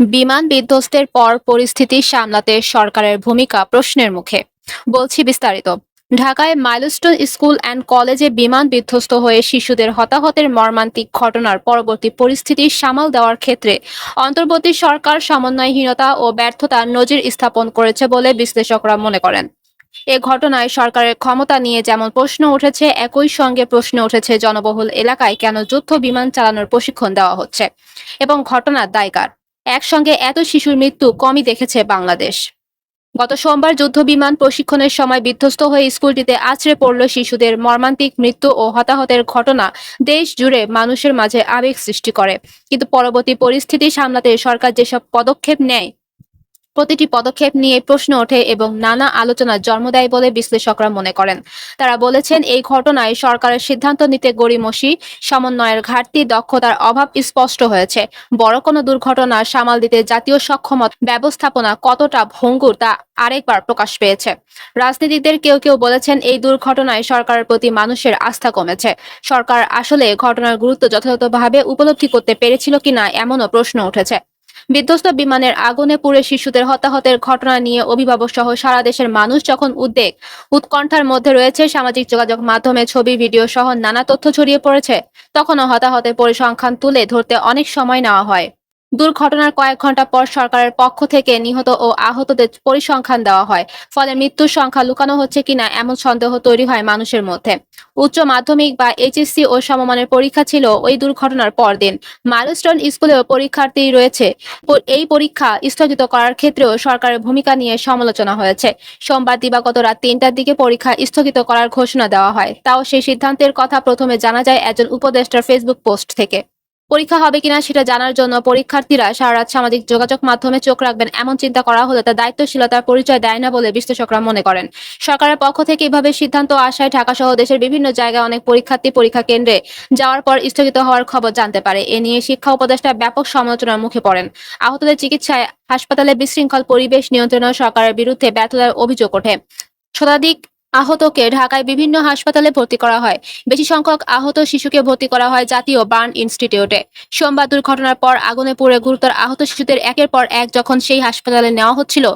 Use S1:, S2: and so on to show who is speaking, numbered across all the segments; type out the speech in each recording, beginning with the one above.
S1: বিমান বিধ্বস্তের পর পরিস্থিতি সামলাতে সরকারের ভূমিকা প্রশ্নের মুখে। বলছি বিস্তারিত। ঢাকায় মাইলস্টোন স্কুল অ্যান্ড কলেজে বিমান বিধ্বস্ত হয়ে শিশুদের হতাহতের মর্মান্তিক ঘটনার পরবর্তী পরিস্থিতি সামাল দেওয়ার ক্ষেত্রে অন্তর্বর্তী সরকার সমন্বয়হীনতা ও ব্যর্থতা নজির স্থাপন করেছে বলে বিশ্লেষকরা মনে করেন। এ ঘটনায় সরকারের ক্ষমতা নিয়ে যেমন প্রশ্ন উঠেছে, একই সঙ্গে প্রশ্ন উঠেছে, জনবহুল এলাকায় কেন যুদ্ধ বিমান চালানোর প্রশিক্ষণ দেওয়া হচ্ছে এবং ঘটনার দায়কার। একসঙ্গে এত শিশুর মৃত্যু কমই দেখেছে বাংলাদেশ। গত সোমবার যুদ্ধ বিমান প্রশিক্ষণের সময় বিধ্বস্ত হয়ে স্কুলটিতে আছড়ে পড়ল শিশুদের মর্মান্তিক মৃত্যু ও হতাহতের ঘটনা দেশ জুড়ে মানুষের মাঝে আবেগ সৃষ্টি করে। কিন্তু পরবর্তী পরিস্থিতি সামলাতে সরকার যেসব পদক্ষেপ নেয় প্রতিটি পদক্ষেপ নিয়ে প্রশ্ন ওঠে এবং নানা আলোচনার জন্ম দেয় বলে বিশ্লেষকরা মনে করেন। তারা বলেছেন, এই ঘটনায় সরকারের সিদ্ধান্ত নিতে গড়িমসি, সমন্বয়ের ঘাটতি, দক্ষতার অভাব স্পষ্ট হয়েছে। বড় কোনো দুর্ঘটনা সামাল দিতে জাতীয় সক্ষমতা ব্যবস্থাপনা কতটা ভঙ্গুর তা আরেকবার প্রকাশ পেয়েছে। রাজনীতিকদের কেউ কেউ বলেছেন, এই দুর্ঘটনায় সরকারের প্রতি মানুষের আস্থা কমেছে। সরকার আসলে ঘটনার গুরুত্ব যথাযথভাবে উপলব্ধি করতে পেরেছিল কিনা এমনও প্রশ্ন উঠেছে। বিধ্বস্ত বিমানের আগুনে পুড়ে শিশুদের হতাহতের ঘটনা নিয়ে অভিভাবক সহ সারা দেশের মানুষ যখন উদ্বেগ, উৎকণ্ঠার মধ্যে রয়েছে সামাজিক যোগাযোগ মাধ্যমে ছবি, ভিডিও সহ নানা তথ্য ছড়িয়ে পড়েছে, তখনও হতাহতের পরিসংখ্যান তুলে ধরতে অনেক সময় নেওয়া হয়। দুর্ঘটনার কয়েক ঘণ্টা পর সরকারের পক্ষ থেকে নিহত ও আহতদের পরিসংখ্যান দেওয়া হয়। ফলে মৃত্যুর সংখ্যা লুকানো হচ্ছে কিনা এমন সন্দেহ তৈরি হয় মানুষের মধ্যে। উচ্চ মাধ্যমিক বা এইচএসসি ও সমমানের পরীক্ষা ছিল ওই দুর্ঘটনার পরদিন। মাইলস্টোন স্কুলেও পরীক্ষার্থী রয়েছে। এই পরীক্ষা স্থগিত করার ক্ষেত্রেও সরকারের ভূমিকা নিয়ে সমালোচনা হয়েছে। সোমবার দিবাগত রাত তিনটার দিকে পরীক্ষা স্থগিত করার ঘোষণা দেওয়া হয়। তাও সেই সিদ্ধান্তের কথা প্রথমে জানা যায় একজন উপদেষ্টার ফেসবুক পোস্ট থেকে। পরীক্ষা হবে কিনা সেটা জানার জন্য পরীক্ষার্থীরা সারা রাত সামাজিক যোগাযোগ মাধ্যমে চোখ রাখবেন, এমন চিন্তা করা হলে তা দায়িত্বশীলতার পরিচয় দেয় না বলে বিশ্লেষকরা মনে করেন। সরকারের পক্ষ থেকে এভাবে সিদ্ধান্ত আসায় ঢাকা সহ দেশের বিভিন্ন জায়গায় অনেক পরীক্ষার্থী পরীক্ষা কেন্দ্রে যাওয়ার পর স্থগিত হওয়ার খবর জানতে পারে। এ নিয়ে শিক্ষা উপদেষ্টা ব্যাপক সমালোচনার মুখে পড়েন। আহতদের চিকিৎসায় হাসপাতালে বিশৃঙ্খল পরিবেশ নিয়ন্ত্রণেও সরকারের বিরুদ্ধে ব্যর্থতার অভিযোগ ওঠে। শতাধিক আহতকে ঢাকায় বিভিন্ন হাসপাতালে ভর্তি করা হয়। বেশি সংখ্যক আহত শিশুকে ভর্তি করা হয় জাতীয় বার্ন ইনস্টিটিউটে। সোমবার দুর্ঘটনার পর আগুনে পুড়ে গুরুতর আহত শিশুদের একের পর এক যখন সেই হাসপাতালে নেওয়া হচ্ছিল,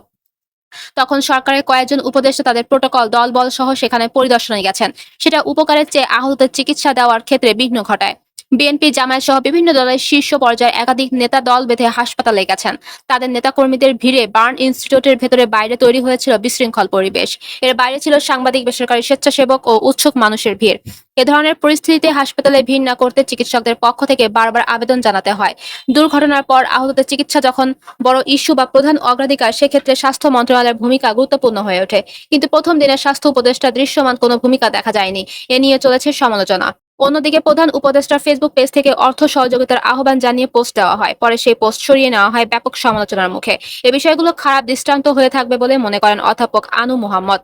S1: তখন সরকারের কয়েকজন উপদেষ্টা তাদের প্রোটোকল, দলবল সহ সেখানে পরিদর্শনে গেছেন। সেটা উপকারের চেয়ে আহতদের চিকিৎসা দেওয়ার ক্ষেত্রে বিঘ্ন ঘটায়। বিএনপি জামায়াত সহ বিভিন্ন দলের শীর্ষ পর্যায়ে একাধিক নেতা দল বেঁধে হাসপাতালে গেছেন। তাদের নেতাকর্মীদের ভিড়ে বার্ন ইনস্টিটিউটের ভেতরে বাইরে তৈরি হয়েছিল বিশৃঙ্খল পরিবেশ। এর বাইরে ছিল সাংবাদিক, বেসরকারি স্বেচ্ছাসেবক ও উৎসুক মানুষের ভিড়। এ ধরনের পরিস্থিতিতে হাসপাতালে ভিড় না করতে চিকিৎসকদের পক্ষ থেকে বারবার আবেদন জানাতে হয়। দুর্ঘটনার পর আহতদের চিকিৎসা যখন বড় ইস্যু বা প্রধান অগ্রাধিকার, সেক্ষেত্রে স্বাস্থ্য মন্ত্রণালয়ের ভূমিকা গুরুত্বপূর্ণ হয়ে ওঠে। কিন্তু প্রথম দিনের স্বাস্থ্য উপদেষ্টা দৃশ্যমান কোনো ভূমিকা দেখা যায়নি। এ নিয়ে চলেছে সমালোচনা। অন্যদিকে প্রধান উপদেষ্টার ফেসবুক পেজ থেকে অর্থ সহযোগিতার আহ্বান জানিয়ে পোস্ট দেওয়া হয়। পরে সেই পোস্ট সরিয়ে নেওয়া হয় ব্যাপক সমালোচনার মুখে। এ বিষয়গুলো খারাপ দৃষ্টান্ত হয়ে থাকবে বলে মনে করেন অধ্যাপক আনু মোহাম্মদ।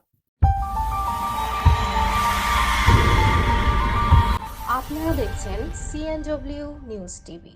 S2: আপনারা দেখছেন সিএনডব্লিউ নিউজ টিভি